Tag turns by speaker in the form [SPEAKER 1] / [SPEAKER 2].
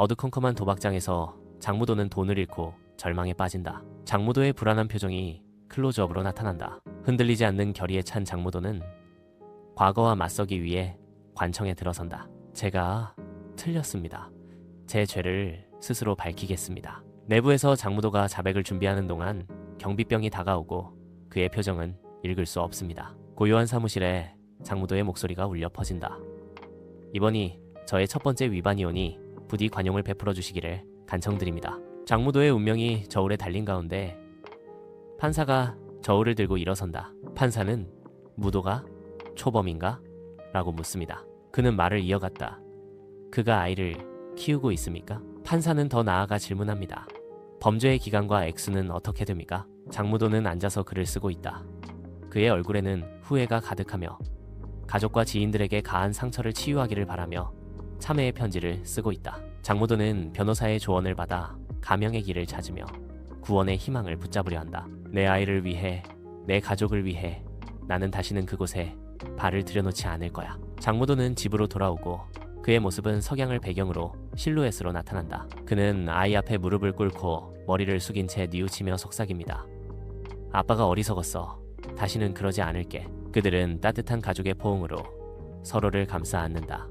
[SPEAKER 1] 어두컴컴한 도박장에서 장무도는 돈을 잃고 절망에 빠진다. 장무도의 불안한 표정이 클로즈업으로 나타난다. 흔들리지 않는 결의에 찬 장무도는 과거와 맞서기 위해 관청에 들어선다. 제가 틀렸습니다. 제 죄를 스스로 밝히겠습니다. 내부에서 장무도가 자백을 준비하는 동안 경비병이 다가오고 그의 표정은 읽을 수 없습니다. 고요한 사무실에 장무도의 목소리가 울려 퍼진다. 이번이 저의 첫 번째 위반이오니 부디 관용을 베풀어 주시기를 간청드립니다. 장무도의 운명이 저울에 달린 가운데 판사가 저울을 들고 일어선다. 판사는 무도가 초범인가? 라고 묻습니다. 그는 말을 이어갔다. 그가 아이를 키우고 있습니까? 판사는 더 나아가 질문합니다. 범죄의 기간과 액수는 어떻게 됩니까? 장무도는 앉아서 글을 쓰고 있다. 그의 얼굴에는 후회가 가득하며 가족과 지인들에게 가한 상처를 치유하기를 바라며 참회의 편지를 쓰고 있다. 장무도는 변호사의 조언을 받아 가명의 길을 찾으며 구원의 희망을 붙잡으려 한다. 내 아이를 위해, 내 가족을 위해 나는 다시는 그곳에 발을 들여놓지 않을 거야. 장무도는 집으로 돌아오고 그의 모습은 석양을 배경으로 실루엣으로 나타난다. 그는 아이 앞에 무릎을 꿇고 머리를 숙인 채 뉘우치며 속삭입니다. 아빠가 어리석었어. 다시는 그러지 않을게. 그들은 따뜻한 가족의 포옹으로 서로를 감싸 안는다.